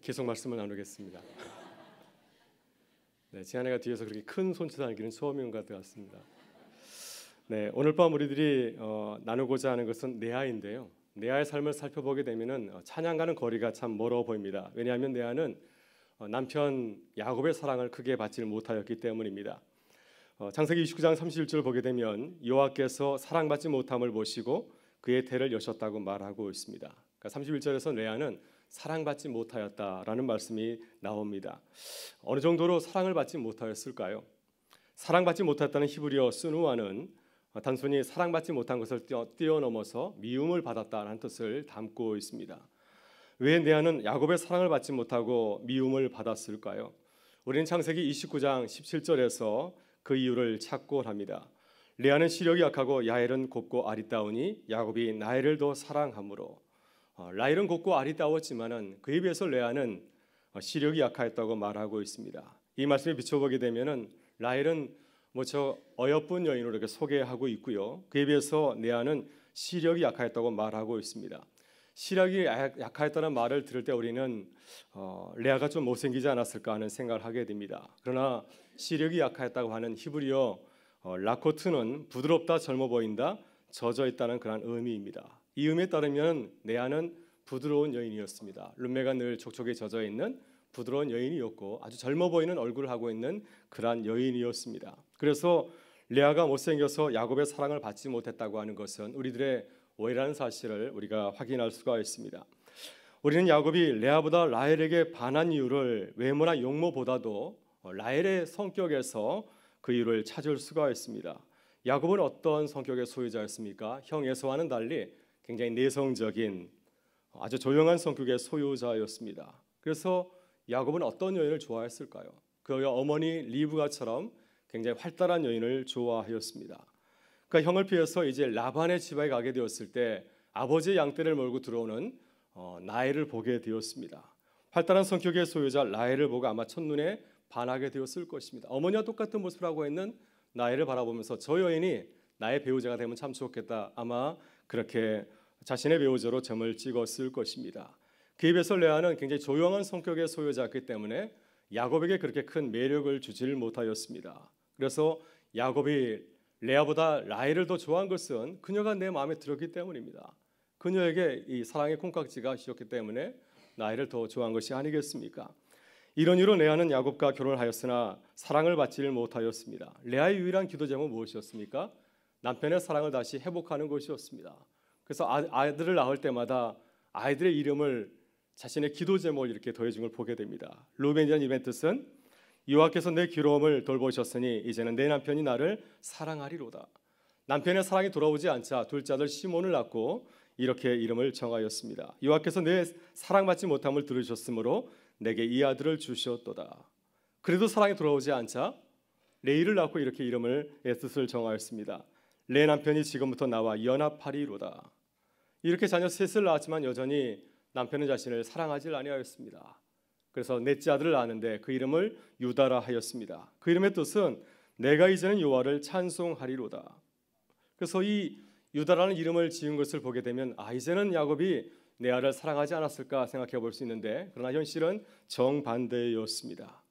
계속 말씀을 나누겠습니다. 네, 제 아내가 뒤에서 그렇게 큰 손짓을 하기는 처음인 것 같습니다. 네, 오늘 밤 우리들이 어, 나누고자 하는 것은 내아인데요. 내아의 삶을 살펴보게 되면은 어, 찬양가는 거리가 참 멀어 보입니다. 왜냐하면 내아는 어, 남편 야곱의 사랑을 크게 받지 못하였기 때문입니다. 어, 창세기 29장 31절 보게 되면 여호와께서 사랑받지 못함을 보시고 그의 태를 여셨다고 말하고 있습니다. 그러니까 31절에서 레아는 사랑받지 못하였다라는 말씀이 나옵니다. 어느 정도로 사랑을 받지 못하였을까요? 사랑받지 못했다는 히브리어 스누아는 단순히 사랑받지 못한 것을 뛰어넘어서 미움을 받았다는 뜻을 담고 있습니다. 왜 레아는 야곱의 사랑을 받지 못하고 미움을 받았을까요? 우리는 창세기 29장 17절에서 그 이유를 찾고 합니다. 레아는 시력이 약하고 야엘은 곱고 아리따우니 야곱이 나엘을 더 사랑하므로 어, 라헬은 곱고 아리따웠지만은 그에 비해서 레아는 어, 시력이 약하였다고 말하고 있습니다. 이 말씀에 비춰보게 되면은 라헬은 뭐 저 어여쁜 여인으로 이렇게 소개하고 있고요. 그에 비해서 레아는 시력이 약하였다고 말하고 있습니다. 시력이 약하였다는 말을 들을 때 우리는 어, 레아가 좀 못생기지 않았을까 하는 생각을 하게 됩니다. 그러나 시력이 약하였다고 하는 히브리어 어, 라코트는 부드럽다, 젊어 보인다, 젖어 있다는 그런 의미입니다. 이 의미에 따르면 내아는 부드러운 여인이었습니다. 룸메가 늘 촉촉에 젖어 있는 부드러운 여인이었고 아주 젊어 보이는 얼굴을 하고 있는 그러한 여인이었습니다. 그래서 레아가 못생겨서 야곱의 사랑을 받지 못했다고 하는 것은 우리들의 오해라는 사실을 우리가 확인할 수가 있습니다. 우리는 야곱이 레아보다 라헬에게 반한 이유를 외모나 용모보다도 라헬의 성격에서 그 이유를 찾을 수가 있습니다. 야곱은 어떤 성격의 소유자였습니까? 형 에서와는 달리 굉장히 내성적인 아주 조용한 성격의 소유자였습니다. 그래서 야곱은 어떤 여인을 좋아했을까요? 그의 어머니 리브가처럼 굉장히 활달한 여인을 좋아하였습니다. 그러니까 형을 피해서 이제 라반의 집에 가게 되었을 때 아버지의 양떼를 몰고 들어오는 어, 나엘을 보게 되었습니다. 활달한 성격의 소유자 라엘을 보고 아마 첫눈에 반하게 되었을 것입니다. 어머니와 똑같은 모습을 하고 있는 나엘을 바라보면서 저 여인이 나의 배우자가 되면 참 좋겠다. 아마 그렇게 자신의 배우자로 점을 찍었을 것입니다. 그에 비해서 레아는 굉장히 조용한 성격의 소유자였기 때문에 야곱에게 그렇게 큰 매력을 주질 못하였습니다. 그래서 야곱이 레아보다 라헬을 더 좋아한 것은 그녀가 내 마음에 들었기 때문입니다. 그녀에게 이 사랑의 콩깍지가 씌었기 때문에 라헬을 더 좋아한 것이 아니겠습니까? 이런 이유로 레아는 야곱과 결혼을 하였으나 사랑을 받지를 못하였습니다. 레아의 유일한 기도 제목은 무엇이었습니까? 남편의 사랑을 다시 회복하는 것이었습니다. 그래서 아, 아이들을 낳을 때마다 아이들의 이름을 자신의 기도 제목을 이렇게 더해준 걸 보게 됩니다. 루벤이라는 이벤트는 여호와께서 내 괴로움을 돌보셨으니 이제는 내 남편이 나를 사랑하리로다. 남편의 사랑이 돌아오지 않자 둘째 아들 시몬을 낳고 이렇게 이름을 정하였습니다. 여호와께서 내 사랑받지 못함을 들으셨으므로 내게 이 아들을 주셨도다. 그래도 사랑이 돌아오지 않자 레이를 낳고 이렇게 이름을 에스를 정하였습니다. 내 남편이 지금부터 나와 연합하리로다. 이렇게 자녀 셋을 낳았지만 여전히 남편은 자신을 사랑하지 아니하였습니다. 그래서 넷째 아들을 낳았는데 그 이름을 유다라 하였습니다. 그 이름의 뜻은 내가 이제는 여호와를 찬송하리로다. 그래서 이 유다라는 이름을 지은 것을 보게 되면 아 이제는 야곱이 내 아를 사랑하지 않았을까 생각해 볼 수 있는데 그러나 현실은 정반대였습니다.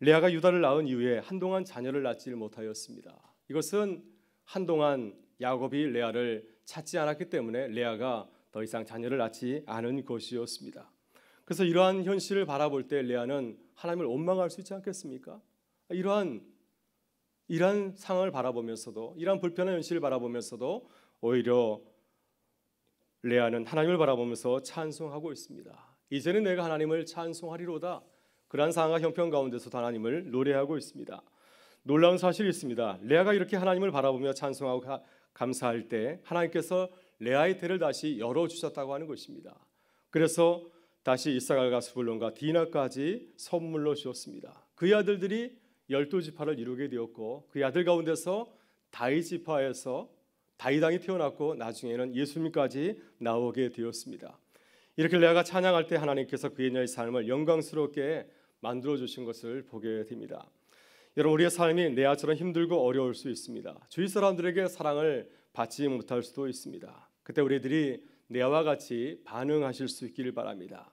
레아가 유다를 낳은 이후에 한동안 자녀를 낳지 못하였습니다. 이것은 한동안 야곱이 레아를 찾지 않았기 때문에 레아가 더 이상 자녀를 낳지 않은 것이었습니다. 그래서 이러한 현실을 바라볼 때 레아는 하나님을 원망할 수 있지 않겠습니까? 이러한 이러한 상황을 바라보면서도 이러한 불편한 현실을 바라보면서도 오히려 레아는 하나님을 바라보면서 찬송하고 있습니다. 이제는 내가 하나님을 찬송하리로다. 그러한 상황과 형편 가운데서 하나님을 노래하고 있습니다. 놀라운 사실이 있습니다. 레아가 이렇게 하나님을 바라보며 찬송하고 감사할 때 하나님께서 레아의 태를 다시 열어 주셨다고 하는 것입니다. 그래서 다시 이사갈과 스불론과 디나까지 선물로 주었습니다. 그의 아들들이 열두 지파를 이루게 되었고 그의 아들 가운데서 다윗 지파에서 다윗왕이 태어났고 나중에는 예수님까지 나오게 되었습니다. 이렇게 레아가 찬양할 때 하나님께서 그의 삶을 영광스럽게 만들어 주신 것을 보게 됩니다. 여러분 우리의 삶이 레아처럼 힘들고 어려울 수 있습니다. 주위 사람들에게 사랑을 받지 못할 수도 있습니다. 그때 우리들이 레아와 같이 반응하실 수 있기를 바랍니다.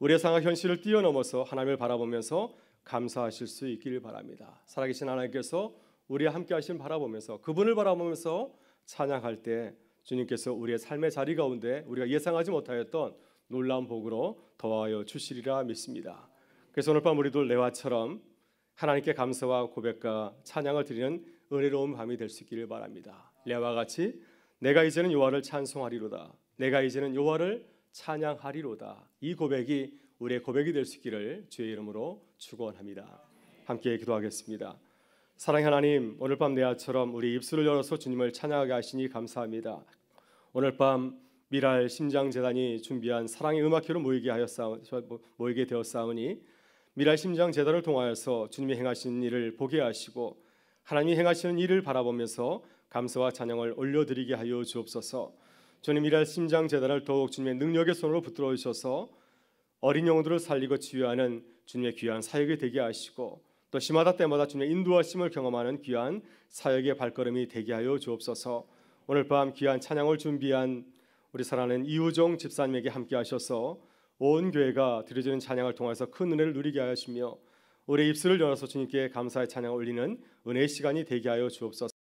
우리의 상황 현실을 뛰어넘어서 하나님을 바라보면서 감사하실 수 있기를 바랍니다. 살아계신 하나님께서 우리와 함께 하신 바라보면서 그분을 바라보면서 찬양할 때 주님께서 우리의 삶의 자리 가운데 우리가 예상하지 못하였던 놀라운 복으로 더하여 주시리라 믿습니다. 그래서 오늘 밤 우리도 레와처럼 하나님께 감사와 고백과 찬양을 드리는 은혜로운 밤이 될 수 있기를 바랍니다. 레와 같이 내가 이제는 여호와를 찬송하리로다. 내가 이제는 여호와를 찬양하리로다. 이 고백이 우리의 고백이 될 수 있기를 주의 이름으로 축원합니다. 함께 기도하겠습니다. 사랑의 하나님, 오늘 밤 내아처럼 우리 입술을 열어서 주님을 찬양하게 하시니 감사합니다. 오늘 밤 미랄 심장 재단이 준비한 사랑의 음악회로 모이게 하였사 모이게 되었사오니 미랄 심장 재단을 통하여서 주님이 행하신 일을 보게 하시고 하나님이 행하시는 일을 바라보면서 감사와 찬양을 올려드리게 하여 주옵소서. 주님 미랄 심장 재단을 더욱 주님의 능력의 손으로 붙들어 주셔서 어린 영혼들을 살리고 치유하는 주님의 귀한 사역이 되게 하시고 또 시마다 때마다 주님의 인도하심을 경험하는 귀한 사역의 발걸음이 되게 하여 주옵소서. 오늘 밤 귀한 찬양을 준비한 우리 사랑하는 이우종 집사님에게 함께 하셔서 온 교회가 드려지는 찬양을 통해서 큰 은혜를 누리게 하시며 우리 입술을 열어서 주님께 감사의 찬양을 올리는 은혜의 시간이 되게 하여 주옵소서.